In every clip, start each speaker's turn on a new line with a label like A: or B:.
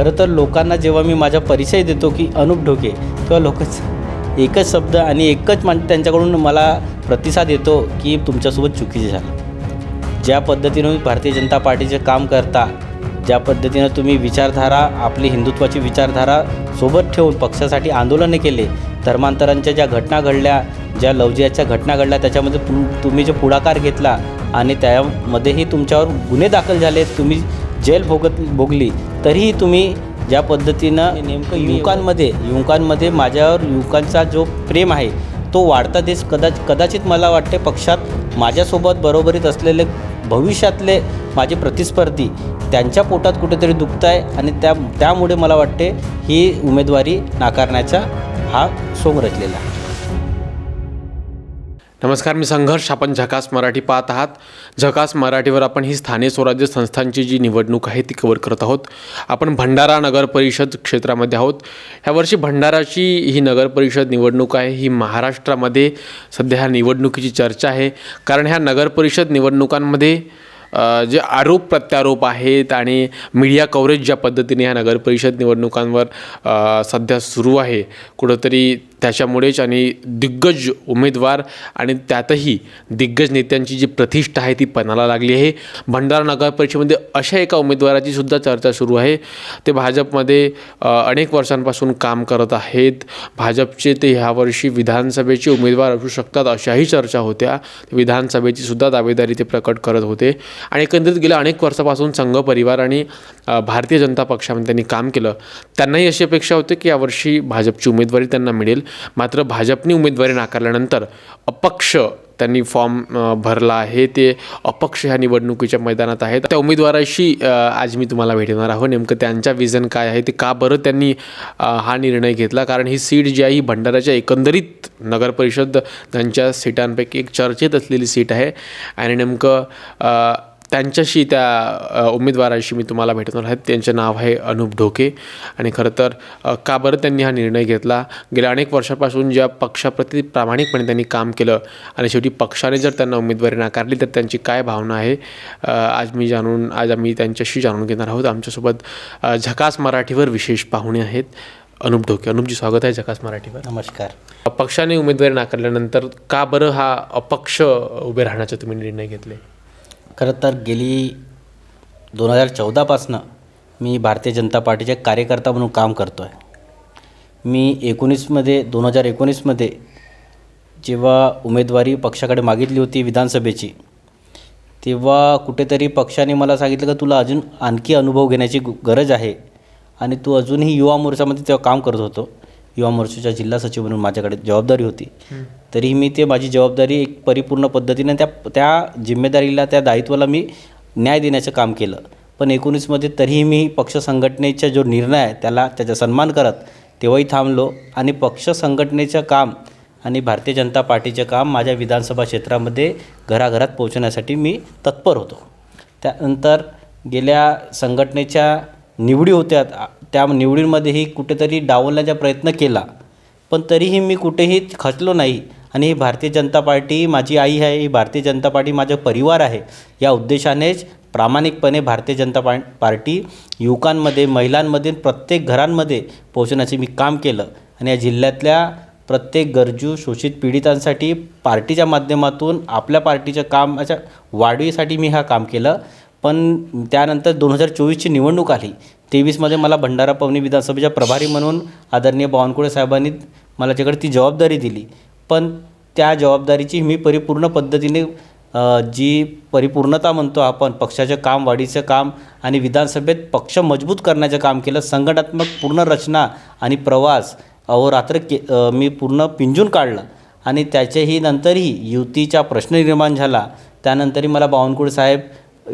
A: खरं तर लोकांना जेव्हा मी माझा परिचय देतो की अनुप ढोके तेव्हा लोकच एकच शब्द आणि एकच मान त्यांच्याकडून मला प्रतिसाद येतो की तुमच्यासोबत चुकीचे झालं. ज्या पद्धतीनं भारतीय जनता पार्टीचे काम करता ज्या पद्धतीनं तुम्ही विचारधारा आपली हिंदुत्वाची विचारधारा सोबत ठेवून पक्षासाठी आंदोलने केले धर्मांतरांच्या ज्या घटना घडल्या ज्या लवजियाच्या घटना घडल्या त्याच्यामध्ये तुम तुम्ही जो पुढाकार घेतला आणि त्यामध्येही तुमच्यावर गुन्हे दाखल झाले तुम्ही जेल भोगत भोगली तरीही तुम्ही ज्या पद्धतीनं नेमकं युवकांमध्ये युवकांमध्ये माझ्यावर युवकांचा जो प्रेम आहे तो वाढता देश कदाच कदाचित मला वाटते पक्षात माझ्यासोबत बरोबरीत असलेले भविष्यातले माझे प्रतिस्पर्धी त्यांच्या पोटात कुठेतरी दुखत आहे आणि त्या त्यामुळे मला वाटते ही उमेदवारी नाकारण्याचा हा सोंग रचलेला आहे.
B: नमस्कार मी संघर्ष. आपण झकास मराठी पाहत आहात. झकास मराठीवर आपण ही स्थानिक स्वराज्य संस्थांची जी निवडणूक आहे ती कवर करत आहोत. आपण भंडारा नगर परिषद क्षेत्रामध्ये आहोत. ह्या वर्षी भंडाराची ही नगर परिषद निवडणूक आहे. ही महाराष्ट्रामध्ये सध्या ह्या निवडणुकीची चर्चा आहे. कारण ह्या नगर परिषद निवडणुकांमध्ये जे आरोप प्रत्यारोप आहेत आणि मीडिया कव्हरेज ज्या पद्धतीने ह्या नगर परिषद निवडणुकांवर सध्या सुरू आहे कुठंतरी त्याच्यामुळेच आणि दिग्गज उमेदवार आणि त्यातही दिग्गज नेत्यांची जी प्रतिष्ठा आहे ती पणाला लागली आहे. भंडारा नगर परिषदेमध्ये अशा एका उमेदवाराची सुद्धा चर्चा सुरू आहे. ते भाजपमध्ये अनेक वर्षांपासून काम करत आहेत. भाजपचे ते ह्यावर्षी विधानसभेचे उमेदवार असू शकतात अशाही चर्चा होत्या. विधानसभेची सुद्धा दावेदारी ते प्रकट करत होते. आणि एकंदरीत गेल्या अनेक वर्षापासून संघ परिवार आणि भारतीय जनता पक्षामध्ये त्यांनी काम केलं. त्यांनाही अशी अपेक्षा होती की यावर्षी भाजपची उमेदवारी त्यांना मिळेल. मात्र भाजपने उमेदवारी नाकारल्यानंतर अपक्ष त्यांनी फॉर्म भरला आहे. ते अपक्ष ह्या निवडणुकीच्या मैदानात आहेत. त्या उमेदवाराशी आज मी तुम्हाला भेटणार आहोत. नेमकं त्यांच्या विजन काय आहे ते का बरं त्यांनी हा निर्णय घेतला? कारण ही सीट जी आहे ही भंडाराच्या एकंदरीत नगरपरिषद त्यांच्या सीटांपैकी एक चर्चेत असलेली सीट आहे. आणि नेमकं त्यांच्याशी त्या उमेदवाराशी मी तुम्हाला भेटणार आहे त्यांचं नाव आहे अनुप ढोके. आणि खरं तर का बरं त्यांनी हा निर्णय घेतला? गेल्या अनेक वर्षापासून ज्या पक्षाप्रती प्रामाणिकपणे त्यांनी काम केलं आणि शेवटी पक्षाने जर त्यांना उमेदवारी नाकारली तर त्यांची काय भावना आहे? आज मी जाणून आज आम्ही त्यांच्याशी जाणून घेणार आहोत. आमच्यासोबत झकास मराठीवर विशेष पाहुणे आहेत अनुप ढोके. अनुपजी स्वागत आहे झकास मराठीवर.
A: नमस्कार.
B: पक्षाने उमेदवारी नाकारल्यानंतर का बरं हा अपक्ष उभे राहण्याचा तुम्ही निर्णय घेतले?
A: खरं तर गेली दोन हजार चौदापासनं मी भारतीय जनता पार्टीचे कार्यकर्ता म्हणून काम करतो आहे मी एकोणीसमध्ये दोन हजार एकोणीसमध्ये जेव्हा उमेदवारी पक्षाकडे मागितली होती विधानसभेची तेव्हा कुठेतरी पक्षाने मला सांगितलं का तुला अजून आणखी अनुभव घेण्याची गरज आहे आणि तू अजूनही युवा मोर्चामध्ये तेव्हा काम करत होतो. युवा मोर्चाच्या जिल्हा सचिव म्हणून माझ्याकडे जबाबदारी होती. तरीही मी ते माझी जबाबदारी एक परिपूर्ण पद्धतीने त्या त्या जिम्मेदारीला त्या दायित्वाला मी न्याय देण्याचं काम केलं. पण एकोणीसमध्ये तरीही मी पक्ष संघटनेचा जो निर्णय आहे त्याला त्याचा सन्मान करत तेव्हाही थांबलो आणि पक्ष संघटनेचं काम आणि भारतीय जनता पार्टीचं काम माझ्या विधानसभा क्षेत्रामध्ये घराघरात पोहोचण्यासाठी मी तत्पर होतो. त्यानंतर गेल्या संघटनेच्या निवडी होत्या त्या निवडींमध्येही कुठेतरी डावलण्याचा प्रयत्न केला पण तरीही मी कुठेही खचलो नाही. आणि ही भारतीय जनता पार्टी माझी आई आहे ही भारतीय जनता पार्टी माझा परिवार आहे. या उद्देशानेच प्रामाणिकपणे भारतीय जनता पा पार्टी युवकांमध्ये महिलांमध्ये प्रत्येक घरांमध्ये पोहोचण्याचे मी काम केलं. आणि या जिल्ह्यातल्या प्रत्येक गरजू शोषित पीडितांसाठी पार्टीच्या माध्यमातून आपल्या पार्टीच्या कामाच्या वाढीसाठी मी हा काम केलं. पण त्यानंतर दोन हजार चोवीसची निवडणूक आली. तेवीसमध्ये मला भंडारा पवनी विधानसभेच्या प्रभारी म्हणून आदरणीय बावनकुळे साहेबांनी मला त्याच्याकडे ती जबाबदारी दिली. पण त्या जबाबदारीची मी परिपूर्ण पद्धतीने जी परिपूर्णता म्हणतो आपण पक्षाचं काम वाढीचं काम आणि विधानसभेत पक्ष मजबूत करण्याचं काम केलं संघटनात्मक पूर्ण रचना आणि प्रवास अहोरात्र के मी पूर्ण पिंजून काढलं. आणि त्याच्याही नंतरही युतीचा प्रश्न निर्माण झाला. त्यानंतरही मला बावनकुळे साहेब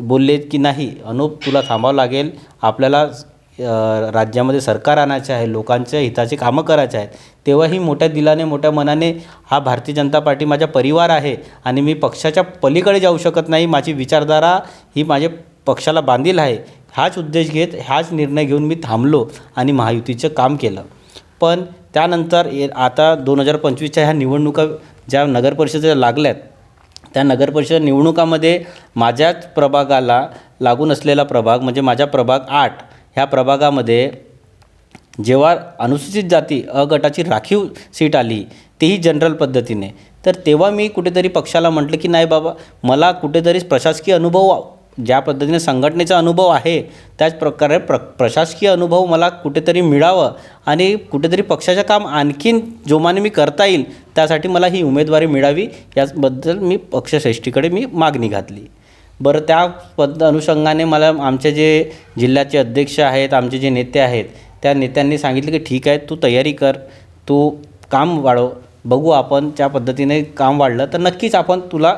A: बोलले की नाही अनुप तुला थांबावं लागेल. आपल्याला राज्यामध्ये सरकार आणायचे आहे लोकांच्या हिताचे कामं करायचे आहेत. तेव्हाही मोठ्या दिलाने मोठ्या मनाने हा भारतीय जनता पार्टी माझा परिवार आहे आणि मी पक्षाच्या पलीकडे जाऊ शकत नाही. माझी विचारधारा ही माझ्या पक्षाला बांधील आहे. हाच उद्देश घेत हाच निर्णय घेऊन मी थांबलो आणि महायुतीचं काम केलं. पण त्यानंतर ए- आता दोन हजार पंचवीसच्या ह्या निवडणुका ज्या नगर लागल्या लागल्यात त्या नगरपरिषद निवडणुकामध्ये माझ्याच प्रभागाला लागून असलेला प्रभाग म्हणजे माझा प्रभाग आठ ह्या प्रभागामध्ये जेव्हा अनुसूचित जाती अ गटाची राखीव सीट आली तीही जनरल पद्धतीने. तर तेव्हा मी कुठेतरी पक्षाला म्हटलं की नाही बाबा मला कुठेतरी प्रशासकीय अनुभव ज्या पद्धतीने संघटनेचा अनुभव आहे त्याच प्रकारे प्र प्रशासकीय अनुभव मला कुठेतरी मिळावं आणि कुठेतरी पक्षाचं काम आणखीन जोमाने मी करता येईल त्यासाठी मला ही उमेदवारी मिळावी याचबद्दल मी पक्षश्रेष्ठीकडे मी मागणी घातली. बरं त्या पद अनुषंगाने मला आमचे जे जिल्ह्याचे अध्यक्ष आहेत आमचे जे नेते आहेत त्या नेत्यांनी सांगितलं की ठीक आहे तू तयारी कर तू काम वाढव बघू आपण त्या पद्धतीने काम वाढलं तर नक्कीच आपण तुला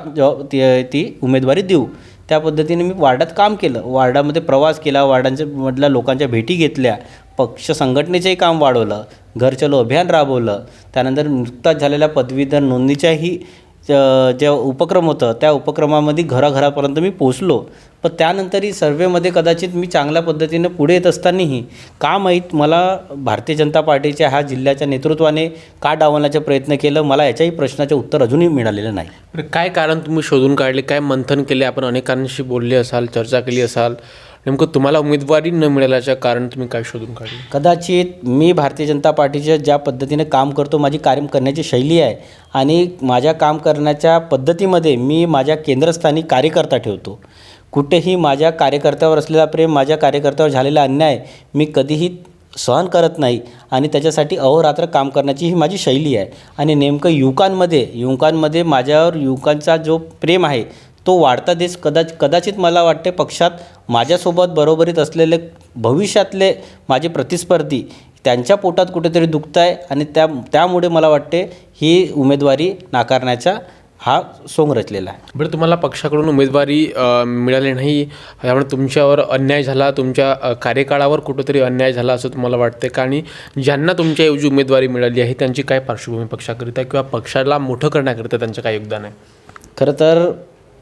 A: ती ती उमेदवारी देऊ. त्या पद्धतीने मी वार्डात काम केलं. वार्डामध्ये प्रवास केला वार्डांच्या मधल्या लोकांच्या भेटी घेतल्या पक्ष संघटनेचंही काम वाढवलं घर चलो अभियान राबवलं त्यानंतर नुकताच झालेल्या पदवीधर नोंदणीच्याही ज- जे उपक्रम होतं त्या उपक्रमामध्ये घराघरापर्यंत मी पोचलो पण त्यानंतरही सर्वेमध्ये कदाचित मी चांगल्या पद्धतीने पुढे येत असतानाही का माहीत मला भारतीय जनता पार्टीच्या ह्या जिल्ह्याच्या नेतृत्वाने का डावलण्याचा प्रयत्न केलं मला याच्याही प्रश्नाचे उत्तर अजूनही मिळालेलं नाही.
B: काय कारण तुम्ही शोधून काढले काय मंथन केले? आपण अनेकांशी बोलले असाल चर्चा केली असाल. नेमकं तुम्हाला उमेदवारी न मिळाल्याचं कारण तुम्ही काय शोधून काढले?
A: कदाचित मी भारतीय जनता पार्टीच्या ज्या पद्धतीने काम करतो माझी कार्य करण्याची शैली आहे आणि माझ्या काम करण्याच्या पद्धतीमध्ये मी माझ्या केंद्रस्थानी कार्यकर्ता ठेवतो. कुठेही माझ्या कार्यकर्त्यावर असलेला प्रेम माझ्या कार्यकर्त्यावर झालेला अन्याय मी कधीही सहन करत नाही आणि त्याच्यासाठी अहोरात्र काम करण्याची ही माझी शैली आहे. आणि नेमकं युवकांमध्ये युवकांमध्ये माझ्यावर युवकांचा जो प्रेम आहे तो वाढता देश कदाच कदाचित मला वाटते पक्षात माझ्यासोबत बरोबरीत असलेले भविष्यातले माझे प्रतिस्पर्धी त्यांच्या पोटात कुठेतरी दुखत आहे आणि त्या त्यामुळे मला वाटते ही उमेदवारी नाकारण्याचा हा सोंग रचलेला आहे.
B: बरं तुम्हाला पक्षाकडून उमेदवारी मिळाली नाही यामुळे तुमच्यावर अन्याय झाला तुमच्या कार्यकाळावर कुठंतरी अन्याय झाला असं तुम्हाला वाटते का? आणि ज्यांना तुमच्याऐवजी उमेदवारी मिळाली आहे त्यांची काय पार्श्वभूमी पक्षाकरिता किंवा पक्षाला मोठं करण्याकरिता त्यांचं काय योगदान आहे?
A: खरं तर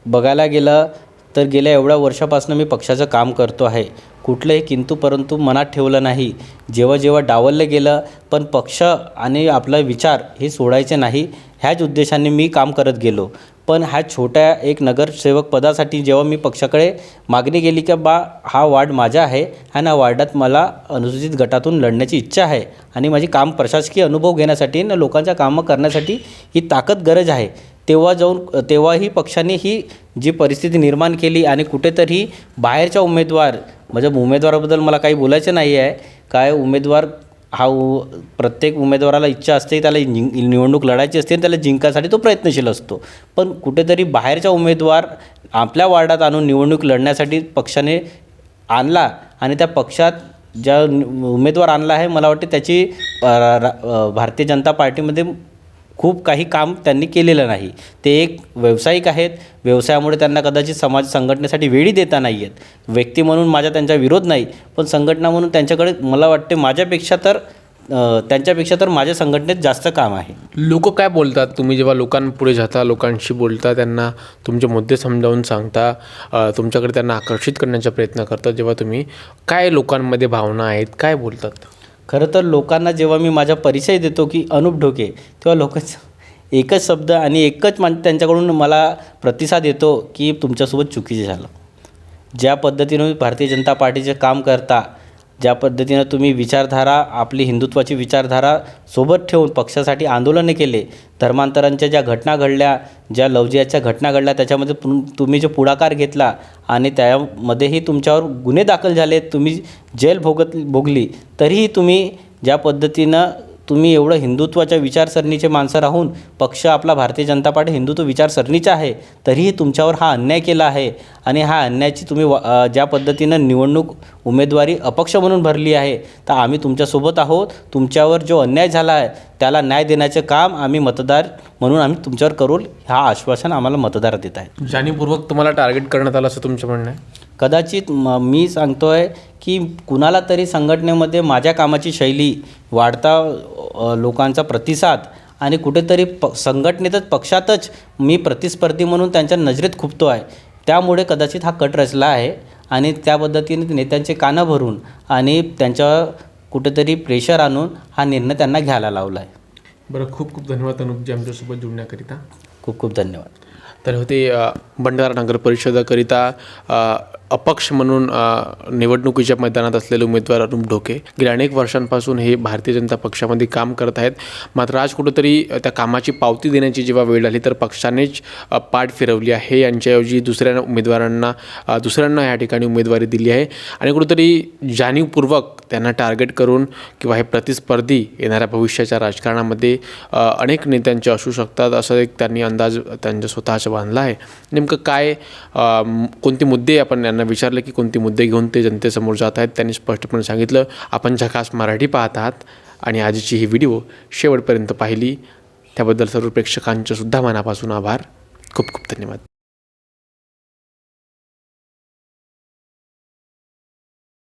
A: बघायला गेलं तर गेल्या एवढ्या वर्षापासून मी पक्षाचं काम करतो आहे. कुठलंही किंतु परंतु मनात ठेवलं नाही. जेव्हा जेव्हा डावललं गेलं पण पक्ष आणि आपला विचार हे सोडायचे नाही ह्याच उद्देशाने मी काम करत गेलो. पण ह्या छोट्या एक नगरसेवक पदासाठी जेव्हा मी पक्षाकडे मागणी केली की बा हा वार्ड माझा आहे आणि या वार्डात मला अनुसूचित गटातून लढण्याची इच्छा आहे आणि माझी काम प्रशासकीय अनुभव घेण्यासाठी न लोकांच्या कामं करण्यासाठी ही ताकद गरज आहे तेव्हा जाऊन तेव्हाही पक्षाने ही जी परिस्थिती निर्माण केली आणि कुठेतरी बाहेरच्या उमेदवार म्हणजे उमेदवाराबद्दल मला काही बोलायचं नाही आहे. काय उमेदवार हा उ प्रत्येक उमेदवाराला इच्छा असते त्याला जिं निवडणूक लढायची असते आणि त्याला जिंकायसाठी तो प्रयत्नशील असतो. पण कुठेतरी बाहेरच्या उमेदवार आपल्या वार्डात आणून निवडणूक लढण्यासाठी पक्षाने आणला आणि त्या पक्षात ज्या उमेदवार आणला आहे मला वाटते त्याची भारतीय जनता पार्टीमध्ये खूप काही काम त्यांनी केलेलं नाही. ते एक व्यावसायिक आहेत. व्यवसायामुळे त्यांना कदाचित समाज संघटनेसाठी वेळी देता नाही आहेत व्यक्ती म्हणून माझा त्यांचा विरोध नाही पण संघटना म्हणून त्यांच्याकडे मला वाटते माझ्यापेक्षा तर त्यांच्यापेक्षा तर माझ्या संघटनेत जास्त काम आहे.
B: लोक काय बोलतात? तुम्ही जेव्हा लोकांपुढे जाता लोकांशी बोलता त्यांना तुमचे मुद्दे समजावून सांगता तुमच्याकडे त्यांना आकर्षित करण्याचा प्रयत्न करता जेव्हा तुम्ही काय लोकांमध्ये भावना आहेत काय बोलतात?
A: खरं तर लोकांना जेव्हा मी माझा परिचय देतो की अनुप ढोके तेव्हा लोकच एकच शब्द आणि एकच मान त्यांच्याकडून मला प्रतिसाद येतो की तुमच्यासोबत चुकीचं झालं. ज्या पद्धतीनं भारतीय जनता पार्टीचे काम करता ज्या पद्धतीनं तुम्ही विचारधारा आपली हिंदुत्वाची विचारधारा सोबत ठेवून पक्षासाठी आंदोलने केले धर्मांतरांच्या ज्या घटना घडल्या ज्या लवजियाच्या घटना घडल्या त्याच्यामध्ये तुम तुम्ही जो पुढाकार घेतला आणि त्यामध्येही तुमच्यावर गुन्हे दाखल झाले तुम्ही जेल भोगत भोगली तरीही तुम्ही ज्या पद्धतीनं तुम्ही एवढं हिंदुत्वाच्या विचारसरणीचे माणसं राहून पक्ष आपला भारतीय जनता पार्टी हिंदुत्व विचारसरणीचा आहे तरीही तुमच्यावर हा अन्याय केला आहे आणि हा अन्यायाची तुम्ही वा- ज्या पद्धतीनं निवडणूक उमेदवारी अपक्ष म्हणून भरली आहे तर आम्ही तुमच्यासोबत आहोत. तुमच्यावर जो अन्याय झाला आहे त्याला न्याय देण्याचे काम आम्ही मतदार म्हणून आम्ही तुमच्यावर करू हा आश्वासन आम्हाला मतदार देत आहे
B: जाणीवपूर्वक तुम्हाला टार्गेट करण्यात आलं असं तुमचं म्हणणं आहे?
A: कदाचित म मी सांगतो आहे की कुणाला तरी संघटनेमध्ये माझ्या कामाची शैली वाढता लोकांचा प्रतिसाद आणि कुठेतरी प संघटनेतच पक्षातच मी प्रतिस्पर्धी म्हणून त्यांच्या नजरेत खुपतो आहे. त्यामुळे कदाचित हा कट रचला आहे आणि त्या पद्धतीने नेत्यांचे कानं भरून आणि त्यांच्यावर कुठेतरी प्रेशर आणून हा निर्णय त्यांना घ्यायला लावला आहे.
B: बरं खूप खूप धन्यवाद अनुपजी आमच्यासोबत जुळण्याकरिता.
A: खूप खूप धन्यवाद.
B: तर होते भंडारा नगर परिषदाकरिता अपक्ष म्हणून निवडणुकीच्या मैदानात असलेले उमेदवार अरुण ढोके गेल्या अनेक वर्षांपासून हे भारतीय जनता पक्षामध्ये काम करत आहेत. मात्र आज कुठंतरी त्या कामाची पावती देण्याची जेव्हा वेळ आली तर पक्षानेच पाठ फिरवली आहे. यांच्याऐवजी दुसऱ्या उमेदवारांना दुसऱ्यांना या ठिकाणी उमेदवारी दिली आहे. आणि कुठंतरी जाणीवपूर्वक त्यांना टार्गेट करून किंवा हे प्रतिस्पर्धी येणाऱ्या भविष्याच्या राजकारणामध्ये अनेक नेत्यांचे असू शकतात असं एक त्यांनी अंदाज त्यांच्या स्वतःचा बांधला आहे. नेमकं काय कोणते मुद्दे आपण त्यांना विचारलं की कोणते मुद्दे घेऊन ते जनतेसमोर जात आहेत. त्यांनी स्पष्टपणे सांगितलं आपण झकास मराठी पाहत आहात आणि आजची ही व्हिडिओ शेवटपर्यंत पाहिली. त्याबद्दल सर्व प्रेक्षकांचे सुद्धा मनापासून आभार. खूप खूप धन्यवाद.